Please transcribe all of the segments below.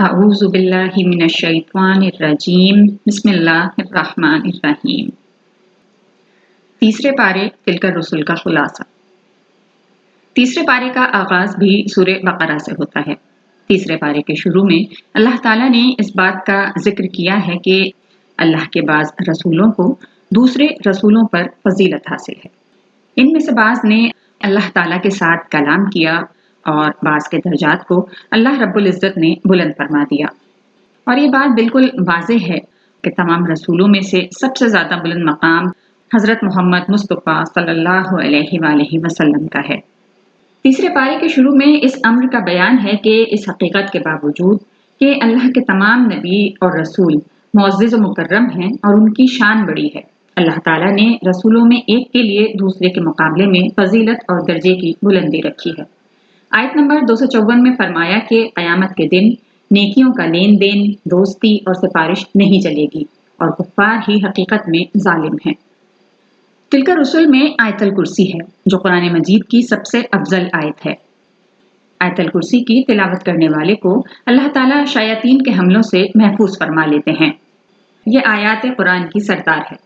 اعوذ باللہ من الشیطان الرجیم، بسم اللہ الرحمن الرحیم۔ تیسرے پارے تلکر رسول کا خلاصہ۔ تیسرے پارے کا آغاز بھی سورہ بقرہ سے ہوتا ہے۔ تیسرے پارے کے شروع میں اللہ تعالیٰ نے اس بات کا ذکر کیا ہے کہ اللہ کے بعض رسولوں کو دوسرے رسولوں پر فضیلت حاصل ہے۔ ان میں سے بعض نے اللہ تعالیٰ کے ساتھ کلام کیا اور بعض کے درجات کو اللہ رب العزت نے بلند فرما دیا۔ اور یہ بات بالکل واضح ہے کہ تمام رسولوں میں سے سب سے زیادہ بلند مقام حضرت محمد مصطفیٰ صلی اللہ علیہ وآلہ وسلم کا ہے۔ تیسرے پارے کے شروع میں اس امر کا بیان ہے کہ اس حقیقت کے باوجود کہ اللہ کے تمام نبی اور رسول معزز و مکرم ہیں اور ان کی شان بڑی ہے۔ اللہ تعالیٰ نے رسولوں میں ایک کے لیے دوسرے کے مقابلے میں فضیلت اور درجے کی بلندی رکھی ہے۔ آیت نمبر دو سو چون میں فرمایا کہ قیامت کے دن نیکیوں کا لین دین، دوستی اور سفارش نہیں چلے گی اور کفار ہی حقیقت میں ظالم ہیں۔ تلکا رسول میں آیت الکرسی ہے، جو قرآن مجید کی سب سے افضل آیت ہے۔ آیت الکرسی کی تلاوت کرنے والے کو اللہ تعالیٰ شیاطین کے حملوں سے محفوظ فرما لیتے ہیں۔ یہ آیات قرآن کی سردار ہے۔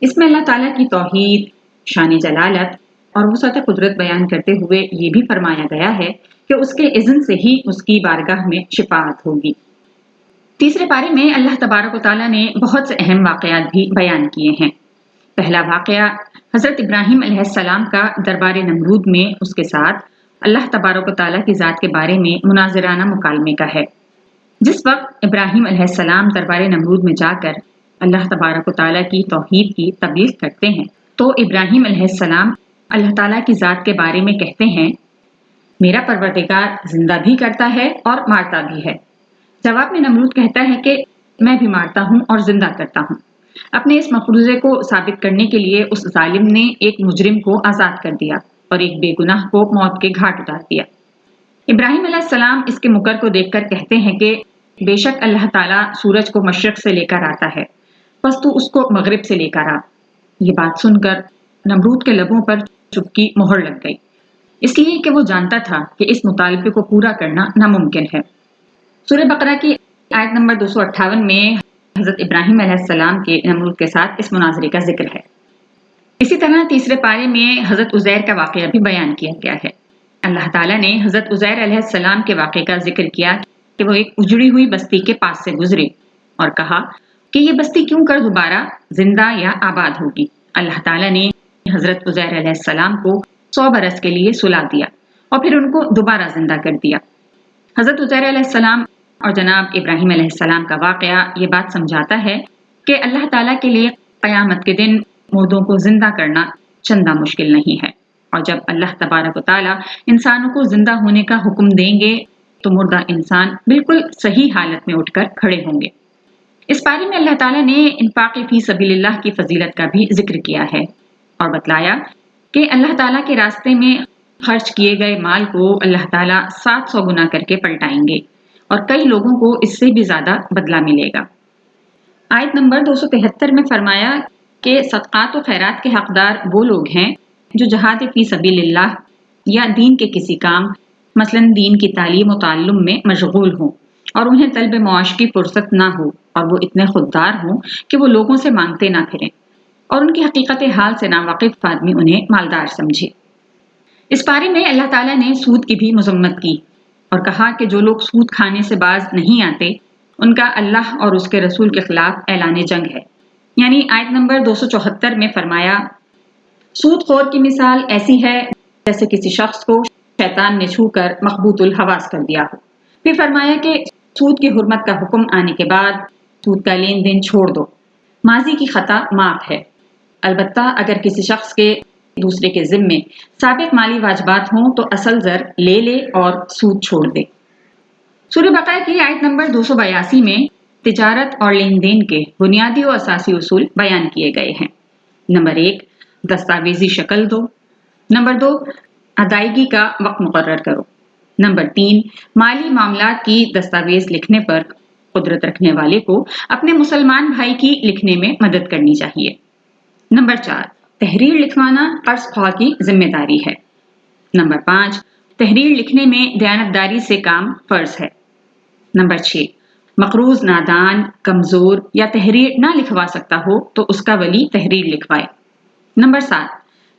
اس میں اللہ تعالیٰ کی توحید، شان جلالت اور وسعت قدرت بیان کرتے ہوئے یہ بھی فرمایا گیا ہے کہ اس کے اذن سے ہی اس کی بارگاہ میں شفاعت ہوگی۔ تیسرے پارے میں اللہ تبارک و تعالیٰ نے بہت سے اہم واقعات بھی بیان کیے ہیں۔ پہلا واقعہ، حضرت ابراہیم علیہ السلام کا دربار نمرود میں اس کے ساتھ اللہ تبارک و تعالیٰ کی ذات کے بارے میں مناظرانہ مکالمے کا ہے۔ جس وقت ابراہیم علیہ السلام دربار نمرود میں جا کر اللہ تبارک و تعالیٰ کی توحید کی تبلیغ کرتے ہیں، تو ابراہیم علیہ السلام اللہ تعالیٰ کی ذات کے بارے میں کہتے ہیں، میرا پروردگار زندہ بھی کرتا ہے اور مارتا بھی ہے۔ جواب میں نمرود کہتا ہے کہ میں بھی مارتا ہوں اور زندہ کرتا ہوں۔ اپنے اس مفروضے کو ثابت کرنے کے لیے اس ظالم نے ایک مجرم کو آزاد کر دیا اور ایک بے گناہ کو موت کے گھاٹ اتار دیا۔ ابراہیم علیہ السلام اس کے مکر کو دیکھ کر کہتے ہیں کہ بے شک اللہ تعالیٰ سورج کو مشرق سے لے کر آتا ہے بس تو اس کو مغرب سے لے کر آ۔ یہ بات سن کر نمرود کے لبوں پر چپکی مہر لگ گئی۔ اس لیے کہ وہ جانتا تھا کہ اس مطالبے کو پورا کرنا ناممکن ہے۔ سورہ بقرہ کی آیت نمبر دو سو اٹھاون میں حضرت ابراہیم علیہ السلام کے نمرود کے ساتھ اس مناظرے کا ذکر ہے۔ اسی طرح تیسرے پارے میں حضرت عزیر کا واقعہ بھی بیان کیا گیا ہے۔ اللہ تعالیٰ نے حضرت عزیر علیہ السلام کے واقعے کا ذکر کیا کہ وہ ایک اجڑی ہوئی بستی کے پاس سے گزرے اور کہا کہ یہ بستی کیوں کر دوبارہ زندہ یا آباد ہوگی؟ اللہ تعالیٰ نے حضرت عزیر علیہ السلام کو سو برس کے لیے سلا دیا اور پھر ان کو دوبارہ زندہ کر دیا۔ حضرت عزیر علیہ السلام اور جناب ابراہیم علیہ السلام کا واقعہ یہ بات سمجھاتا ہے کہ اللہ تعالیٰ کے لیے قیامت کے دن مردوں کو زندہ کرنا چندہ مشکل نہیں ہے۔ اور جب اللہ تبارک و تعالیٰ انسانوں کو زندہ ہونے کا حکم دیں گے تو مردہ انسان بالکل صحیح حالت میں اٹھ کر کھڑے ہوں گے۔ اس بارے میں اللہ تعالیٰ نے انفاق فی سبیل اللہ کی فضیلت کا بھی ذکر کیا ہے۔ اور بتلایا کہ اللہ تعالیٰ کے راستے میں خرچ کیے گئے مال کو اللہ تعالیٰ سات سو گنا کر کے پلٹائیں گے اور کئی لوگوں کو اس سے بھی زیادہ بدلہ ملے گا۔ آیت نمبر دو سو تہتر میں فرمایا کہ صدقات و خیرات کے حقدار وہ لوگ ہیں جو جہاد فی سبیل اللہ یا دین کے کسی کام، مثلا دین کی تعلیم و تعلم میں مشغول ہوں اور انہیں طلب معاش کی فرصت نہ ہو اور وہ اتنے خوددار ہوں کہ وہ لوگوں سے مانگتے نہ پھریں۔ اور ان کی حقیقت حال سے ناواقف آدمی انہیں مالدار سمجھے۔ اس بارے میں اللہ تعالیٰ نے سود کی بھی مذمت کی اور کہا کہ جو لوگ سود کھانے سے باز نہیں آتے، ان کا اللہ اور اس کے رسول کے خلاف اعلان جنگ ہے۔ یعنی آیت نمبر دو سو چوہتر میں فرمایا، سود خور کی مثال ایسی ہے جیسے کسی شخص کو شیطان نے چھو کر مقبوط الحواس کر دیا ہو۔ پھر فرمایا کہ سود کی حرمت کا حکم آنے کے بعد سود کا لین دین چھوڑ دو۔ ماضی کی خطا معاف ہے۔ البتہ اگر کسی شخص کے دوسرے کے ذمے سابق مالی واجبات ہوں تو اصل زر لے لے اور سود چھوڑ دے۔ سورہ بقایا کی آیت نمبر دو سو بیاسی میں تجارت اور لین دین کے بنیادی و اساسی اصول بیان کیے گئے ہیں۔ نمبر ایک، دستاویزی شکل دو۔ نمبر دو، ادائیگی کا وقت مقرر کرو۔ نمبر تین، مالی معاملات کی دستاویز لکھنے پر قدرت رکھنے والے کو اپنے مسلمان بھائی کی لکھنے میں مدد کرنی چاہیے۔ نمبر چار، تحریر لکھوانا قرض خواہ کی ذمہ داری ہے۔ نمبر پانچ، تحریر لکھنے میں دیانتداری سے کام فرض ہے۔ نمبر چھ، مقروض، نادان، کمزور یا تحریر نہ لکھوا سکتا ہو تو اس کا ولی تحریر لکھوائے۔ نمبر سات،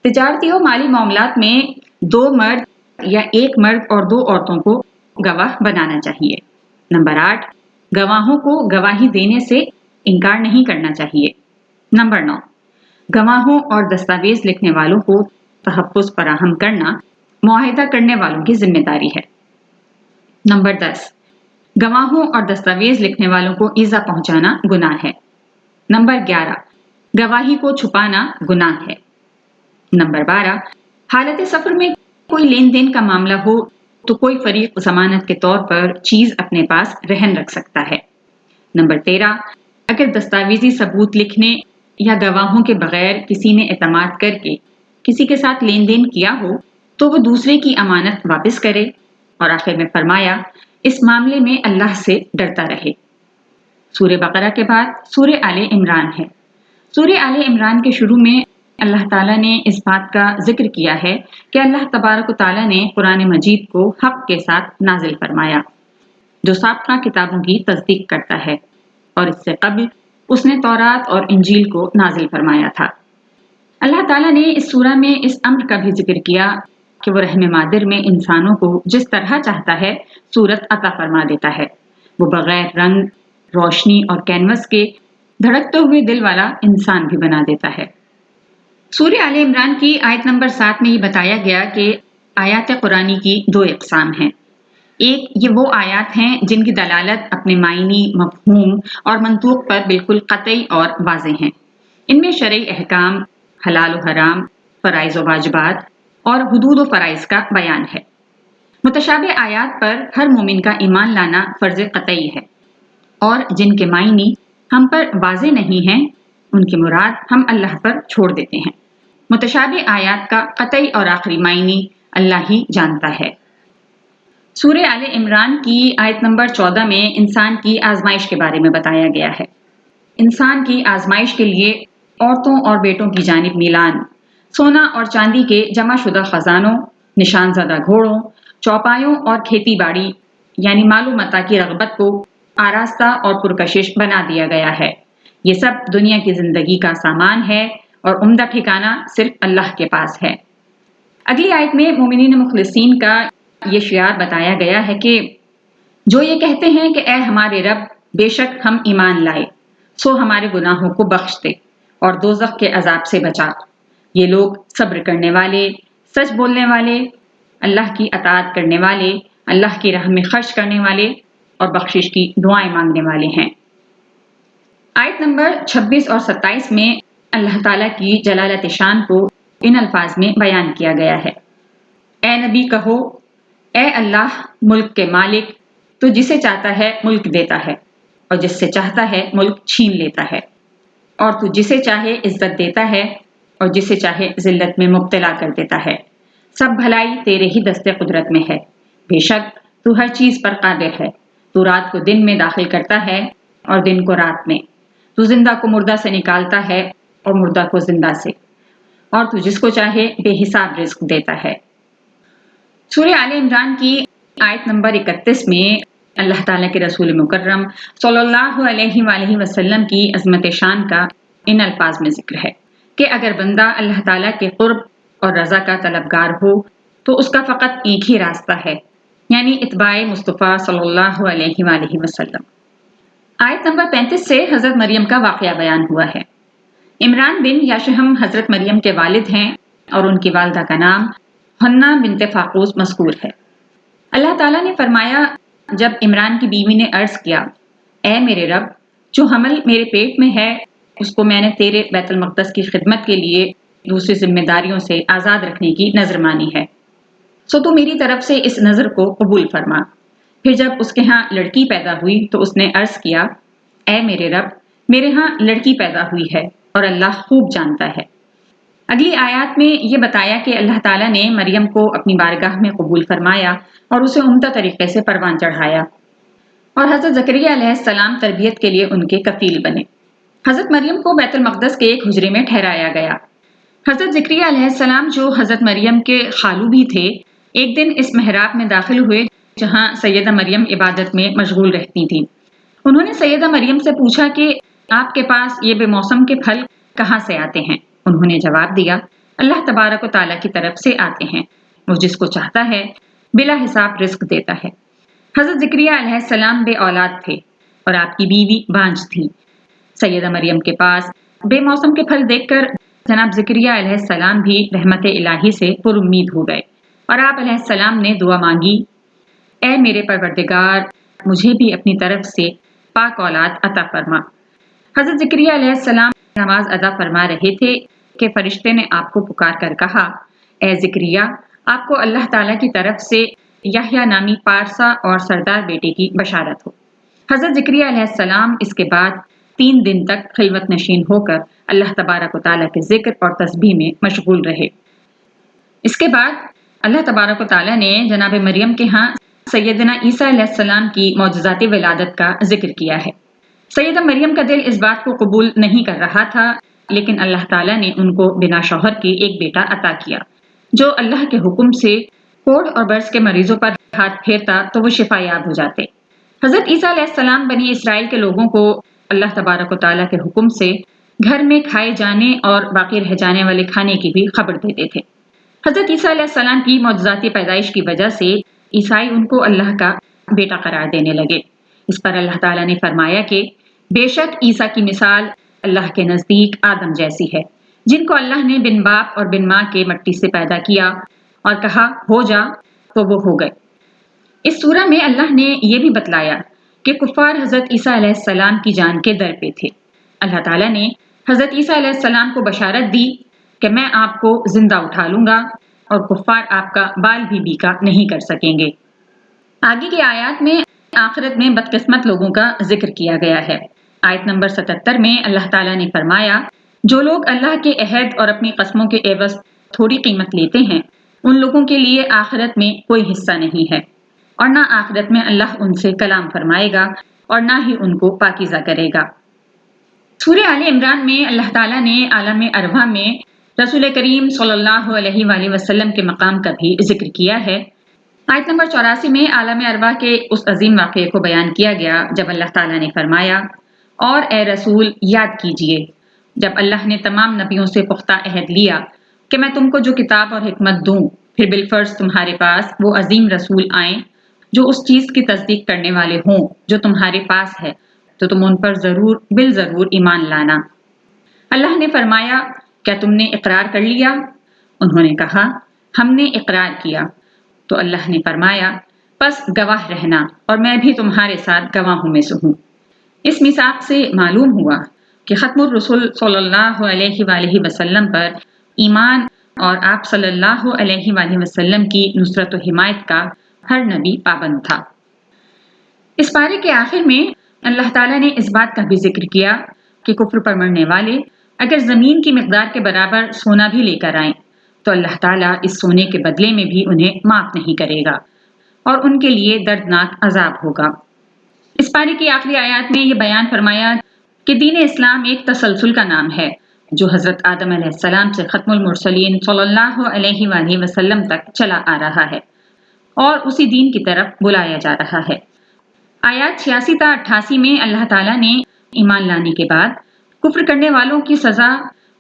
تجارتی و مالی معاملات میں دو مرد یا ایک مرد اور دو عورتوں کو گواہ بنانا چاہیے۔ نمبر آٹھ، گواہوں کو گواہی دینے سے انکار نہیں کرنا چاہیے۔ نمبر نو گواہوں اور دستاویز لکھنے والوں کو تحفظ فراہم کرنا معاہدہ کرنے والوں کی ذمہ داری ہے۔ نمبر دس، گواہوں اور دستاویز لکھنے والوں کو ایزا پہنچانا گناہ ہے۔ نمبر گیارہ، گواہی کو چھپانا گناہ ہے۔ نمبر بارہ، حالت سفر میں کوئی لین دین کا معاملہ ہو تو کوئی فریق ضمانت کے طور پر چیز اپنے پاس رہن رکھ سکتا ہے۔ نمبر تیرہ، اگر دستاویزی ثبوت لکھنے یا گواہوں کے بغیر کسی نے اعتماد کر کے کسی کے ساتھ لین دین کیا ہو، تو وہ دوسرے کی امانت واپس کرے۔ اور آخر میں فرمایا، اس معاملے میں اللہ سے ڈرتا رہے۔ سورہ بقرہ کے بعد سورہ آل عمران ہے۔ سورہ آل عمران کے شروع میں اللہ تعالیٰ نے اس بات کا ذکر کیا ہے کہ اللہ تبارک و تعالیٰ نے قرآن مجید کو حق کے ساتھ نازل فرمایا، جو سابقہ کتابوں کی تصدیق کرتا ہے۔ اور اس سے قبل اس نے تورات اور انجیل کو نازل فرمایا تھا۔ اللہ تعالیٰ نے اس سورہ میں اس امر کا بھی ذکر کیا کہ وہ رحم مادر میں انسانوں کو جس طرح چاہتا ہے صورت عطا فرما دیتا ہے۔ وہ بغیر رنگ، روشنی اور کینوس کے دھڑکتے ہوئے دل والا انسان بھی بنا دیتا ہے۔ سوریہ عال عمران کی آیت نمبر سات میں یہ بتایا گیا کہ آیات قرآنی کی دو اقسام ہیں۔ ایک یہ وہ آیات ہیں جن کی دلالت اپنے معنی، مفہوم اور منطوق پر بالکل قطعی اور واضح ہیں۔ ان میں شرعی احکام، حلال و حرام، فرائض و واجبات اور حدود و فرائض کا بیان ہے۔ متشابہ آیات پر ہر مومن کا ایمان لانا فرض قطعی ہے۔ اور جن کے معنی ہم پر واضح نہیں ہیں، ان کی مراد ہم اللہ پر چھوڑ دیتے ہیں۔ متشابہ آیات کا قطعی اور آخری معنی اللہ ہی جانتا ہے۔ سورہ آل عمران کی آیت نمبر چودہ میں انسان کی آزمائش کے بارے میں بتایا گیا ہے۔ انسان کی آزمائش کے لیے عورتوں اور بیٹوں کی جانب میلان۔ سونا اور چاندی کے جمع شدہ خزانوں نشان زدہ گھوڑوں، چوپایوں اور کھیتی باڑی یعنی معلومتا کی رغبت کو آراستہ اور پرکشش بنا دیا گیا ہے۔ یہ سب دنیا کی زندگی کا سامان ہے اور عمدہ ٹھکانہ صرف اللہ کے پاس ہے۔ اگلی آیت میں مومنین مخلصین کا یہ شعار بتایا گیا ہے کہ جو یہ کہتے ہیں کہ اے ہمارے رب، بے شک ہم ایمان لائے، سو ہمارے گناہوں کو بخش دے اور دوزخ کے عذاب سے بچا۔ یہ لوگ صبر کرنے والے، سچ بولنے والے، اللہ کی اطاعت کرنے والے، اللہ کی راہ میں خرچ کرنے والے اور بخشش کی دعائیں مانگنے والے ہیں۔ آیت نمبر 26 اور 27 میں اللہ تعالیٰ کی جلالت شان کو ان الفاظ میں بیان کیا گیا ہے۔ اے نبی کہو اے اللہ، ملک کے مالک، تو جسے چاہتا ہے ملک دیتا ہے، اور جس سے چاہتا ہے ملک چھین لیتا ہے۔ اور تو جسے چاہے عزت دیتا ہے، اور جسے چاہے ذلت میں مبتلا کر دیتا ہے۔ سب بھلائی تیرے ہی دست قدرت میں ہے۔ بے شک، تو ہر چیز پر قادر ہے۔ تو رات کو دن میں داخل کرتا ہے، اور دن کو رات میں۔ تو زندہ کو مردہ سے نکالتا ہے، اور مردہ کو زندہ سے۔ اور تو جس کو چاہے بے حساب رزق دیتا ہے۔ سورہ آل عمران کی آیت نمبر اکتیس میں اللہ تعالیٰ کے رسول مکرم صلی اللہ علیہ وآلہ وسلم کی عظمت شان کا ان الفاظ میں ذکر ہے کہ اگر بندہ اللہ تعالیٰ کے قرب اور رضا کا طلبگار ہو تو اس کا فقط ایک ہی راستہ ہے یعنی اتباع مصطفیٰ صلی اللہ علیہ وآلہ وسلم۔ آیت نمبر پینتیس سے حضرت مریم کا واقعہ بیان ہوا ہے۔ عمران بن یاشہم حضرت مریم کے والد ہیں اور ان کی والدہ کا نام ہنہ بنت فاقوز مذکور ہے۔ اللہ تعالیٰ نے فرمایا، جب عمران کی بیوی نے عرض کیا، اے میرے رب، جو حمل میرے پیٹ میں ہے، اس کو میں نے تیرے بیت المقدس کی خدمت کے لیے دوسری ذمہ داریوں سے آزاد رکھنے کی نظر مانی ہے۔ سو تو میری طرف سے اس نظر کو قبول فرما۔ پھر جب اس کے ہاں لڑکی پیدا ہوئی تو اس نے عرض کیا، اے میرے رب، میرے ہاں لڑکی پیدا ہوئی ہے اور اللہ خوب جانتا ہے۔ اگلی آیات میں یہ بتایا کہ اللہ تعالیٰ نے مریم کو اپنی بارگاہ میں قبول فرمایا اور اسے عمدہ طریقے سے پروان چڑھایا اور حضرت ذکریہ علیہ السلام تربیت کے لیے ان کے کفیل بنے۔ حضرت مریم کو بیت المقدس کے ایک حجرے میں ٹھہرایا گیا۔ حضرت ذکری علیہ السلام جو حضرت مریم کے خالو بھی تھے، ایک دن اس محراب میں داخل ہوئے جہاں سیدہ مریم عبادت میں مشغول رہتی تھیں۔ انہوں نے سیدہ مریم سے پوچھا کہ آپ کے پاس یہ بے موسم کے پھل کہاں سے آتے ہیں؟ انہوں نے جواب دیا، اللہ تبارک و تعالیٰ کی طرف سے آتے ہیں۔ وہ جس کو چاہتا ہے، بلا حساب رزق دیتا ہے۔ حضرت ذکریہ علیہ السلام بے اولاد تھے اور آپ کی بیوی بانج تھی سیدہ مریم کے پاس بے موسم کے پھل دیکھ کر جناب ذکریہ علیہ السلام بھی رحمت الہی سے پر امید ہو گئے۔ اور آپ علیہ السلام نے دعا مانگی، اے میرے پروردگار، مجھے بھی اپنی طرف سے پاک اولاد عطا فرما۔ حضرت ذکریہ علیہ السلام نماز ادا فرما رہے تھے کہ فرشتے نے آپ کو پکار کر کہا، اے ذکریہ آپ کو اللہ تعالیٰ کی طرف سے یحییٰ نامی پارسا اور سردار بیٹے کی بشارت ہو. حضرت ذکریہ علیہ السلام اس کے بعد تین دن تک خلوت نشین ہو کر اللہ تبارک و تعالیٰ کے ذکر اور تسبیح میں مشغول رہے۔ اس کے بعد اللہ تبارک و تعالیٰ نے جناب مریم کے ہاں سیدنا عیسیٰ علیہ السلام کی معجزاتی ولادت کا ذکر کیا ہے۔ سیدہ مریم کا دل اس بات کو قبول نہیں کر رہا تھا، لیکن اللہ تعالیٰ نے ان کو بنا شوہر کے ایک بیٹا عطا کیا، جو اللہ کے حکم سے کوڑ اور برس کے مریضوں پر ہاتھ پھیرتا تو وہ شفا یاب ہو جاتے۔ حضرت عیسیٰ علیہ السلام، بنی اسرائیل کے لوگوں کو اللہ تبارک و تعالیٰ کے حکم سے گھر میں کھائے جانے اور باقی رہ جانے والے کھانے کی بھی خبر دیتے۔ تھے حضرت عیسیٰ علیہ السلام کی معجزاتی پیدائش کی وجہ سے عیسائی ان کو اللہ کا بیٹا قرار دینے لگے۔ اس پر اللہ تعالیٰ نے فرمایا کہ بے شک عیسیٰ کی مثال اللہ کے نزدیک آدم جیسی ہے، جن کو اللہ نے بن باپ اور بن ماں کے مٹی سے پیدا کیا اور کہا، ہو جا، تو وہ ہو گئے۔ اس سورہ میں اللہ نے یہ بھی بتلایا کہ کفار حضرت عیسیٰ علیہ السلام کی جان کے در پہ تھے۔ اللہ تعالیٰ نے حضرت عیسیٰ علیہ السلام کو بشارت دی کہ میں آپ کو زندہ اٹھا لوں گا اور کفار آپ کا بال بھی بیکا نہیں کر سکیں گے۔ آگے کی آیات میں آخرت میں بدقسمت لوگوں کا ذکر کیا گیا ہے۔ آیت نمبر ستتر میں اللہ تعالیٰ نے فرمایا، جو لوگ اللہ کے عہد اور اپنی قسموں کے عوض تھوڑی قیمت لیتے ہیں، ان لوگوں کے لیے آخرت میں کوئی حصہ نہیں ہے۔ اور نہ آخرت میں اللہ ان سے کلام فرمائے گا اور نہ ہی ان کو پاکیزہ کرے گا۔ سورہ عال عمران میں اللہ تعالیٰ نے عالم اروا میں رسول کریم صلی اللہ علیہ وآلہ وسلم کے مقام کا بھی ذکر کیا ہے۔ آیت نمبر چوراسی میں عالم اروا کے اس عظیم واقعے کو بیان کیا گیا، جب اللہ تعالیٰ نے فرمایا اور اے رسول، یاد کیجیے، جب اللہ نے تمام نبیوں سے پختہ عہد لیا کہ میں تم کو جو کتاب اور حکمت دوں، پھر بالفرض تمہارے پاس وہ عظیم رسول آئیں جو اس چیز کی تصدیق کرنے والے ہوں جو تمہارے پاس ہے، تو تم ان پر ضرور بال ضرور ایمان لانا۔ اللہ نے فرمایا، کیا تم نے اقرار کر لیا؟ انہوں نے کہا، ہم نے اقرار کیا۔ تو اللہ نے فرمایا بس گواہ رہنا اور میں بھی تمہارے ساتھ گواہوں میں سے ہوں۔ اس مساق سے معلوم ہوا کہ ختم الرسول صلی اللہ علیہ وآلہ وسلم پر ایمان اور آپ صلی اللہ علیہ وآلہ وسلم کی نصرت و حمایت کا ہر نبی پابند تھا۔ اس پارے کے آخر میں اللہ تعالیٰ نے اس بات کا بھی ذکر کیا کہ کفر پر مرنے والے اگر زمین کی مقدار کے برابر سونا بھی لے کر آئیں تو اللہ تعالیٰ اس سونے کے بدلے میں بھی انہیں معاف نہیں کرے گا اور ان کے لیے دردناک عذاب ہوگا۔ اس پارے کی آخری آیات میں یہ بیان فرمایا کہ دین اسلام ایک تسلسل کا نام ہے، جو حضرت آدم علیہ السلام سے ختم المرسلین صلی اللہ علیہ وآلہ وسلم تک چلا آ رہا ہے اور اسی دین کی طرف بلایا جا رہا ہے۔ آیات چھیاسی تا اٹھاسی میں اللہ تعالیٰ نے ایمان لانے کے بعد کفر کرنے والوں کی سزا،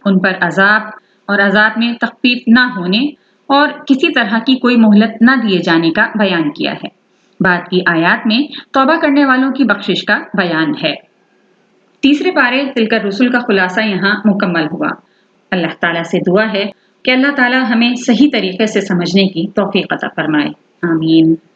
ان پر عذاب اور عذاب میں تخفیف نہ ہونے اور کسی طرح کی کوئی مہلت نہ دیے جانے کا بیان کیا ہے۔ بعد کی آیات میں توبہ کرنے والوں کی بخشش کا بیان ہے۔ تیسرے پارے تلکر رسول کا خلاصہ یہاں مکمل ہوا۔ اللہ تعالیٰ سے دعا ہے کہ اللہ تعالیٰ ہمیں صحیح طریقے سے سمجھنے کی توفیق عطا فرمائے۔ آمین۔